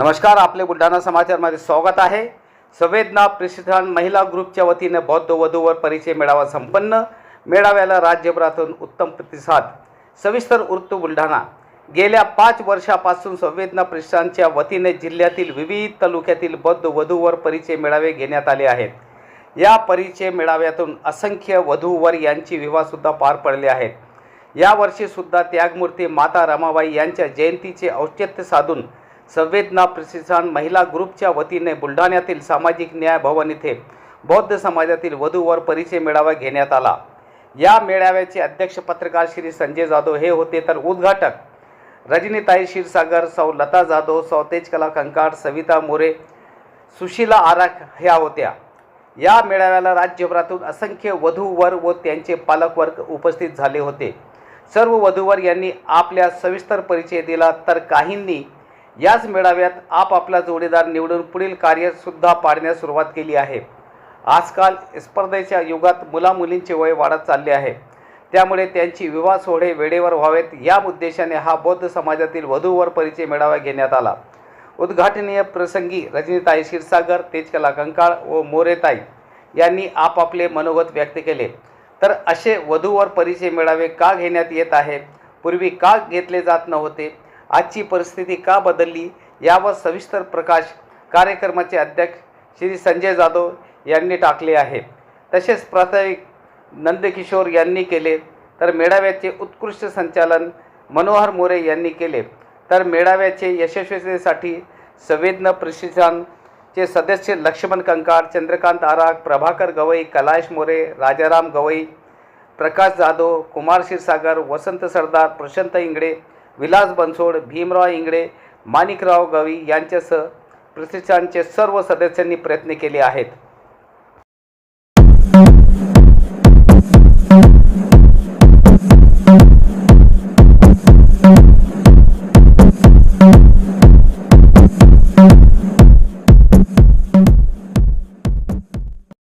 नमस्कार आपले बुलढाणा समाचारमध्ये स्वागत आहे. संवेदना प्रशिक्षण महिला ग्रुपच्या वतीने बौद्ध वधूवर परिचय मेळावा संपन्न. मेळाव्याला राज्यभरातून उत्तम प्रतिसाद. सविस्तर वृत्त बुलढाणा. गेल्या पाच वर्षापासून संवेदना प्रतिष्ठानच्या वतीने जिल्ह्यातील विविध तालुक्यातील बौद्ध वधूवर परिचय मेळावे घेण्यात आले आहेत. या परिचय मेळाव्यातून असंख्य वधूवर यांची विवाहसुद्धा पार पडले आहेत. यावर्षीसुद्धा त्यागमूर्ती माता रमाबाई यांच्या जयंतीचे औचित्य साधून संवेदना प्रशिक्षण महिला ग्रुपच्या वतीने बुलढाण्यातील सामाजिक न्याय भवन येथे बौद्ध समाजातील वधूवर परिचय मेळावा घेण्यात आला. या मेळाव्याचे अध्यक्ष पत्रकार श्री संजय जाधव हे होते. तर उद्घाटक रजनीताई क्षीरसागर सौ लता जाधव सौ तेजकला कंकाड सविता मोरे सुशीला आराख ह्या होत्या. या मेळाव्याला राज्यभरातून असंख्य वधूवर व त्यांचे पालकवर्ग उपस्थित झाले होते. सर्व वधूवर यांनी आपल्या सविस्तर परिचय दिला. तर काहींनी याच मेळाव्यात आपापला जोडीदार निवडून पुढील कार्यसुद्धा पाडण्यास सुरुवात केली आहे. आजकाल स्पर्धेच्या युगात मुलामुलींचे वय वाढत चालले आहे. त्यामुळे त्यांची विवाह सोहळे वेळेवर व्हावेत या उद्देशाने हा बौद्ध समाजातील वधूवर परिचय मेळावा घेण्यात आला. उद्घाटनीय प्रसंगी रजनीताई क्षीरसागर तेजकला कंकाळ व मोरेताई यांनी आपापले मनोगत व्यक्त केले. तर असे वधूवर परिचय मेळावे का घेण्यात येत आहे पूर्वी का घेतले जात नव्हते? आजची परिस्थिती का बदलली यावर सविस्तर प्रकाश कार्यक्रमाचे अध्यक्ष श्री संजय जाधव यांनी टाकले आहे. तसेच प्रास्ताविक नंदकिशोर यांनी केले तर मेळाव्याचे उत्कृष्ट संचालन मनोहर मोरे यांनी केले. तर मेळाव्याचे यशस्वीतेसाठी संवेदना प्रशिक्षणचे सदस्य लक्ष्मण कंकार चंद्रकांत आराग प्रभाकर गवई कैलाश मोरे राजाराम गवई प्रकाश जाधव कुमार क्षीरसागर वसंत सरदार प्रशांत इंगडे विलास बनसोड भीमराव इंगडे माणिकराव गवी यांच्यासह प्रतिष्ठानचे सर्व सदस्यांनी प्रयत्न केले आहेत.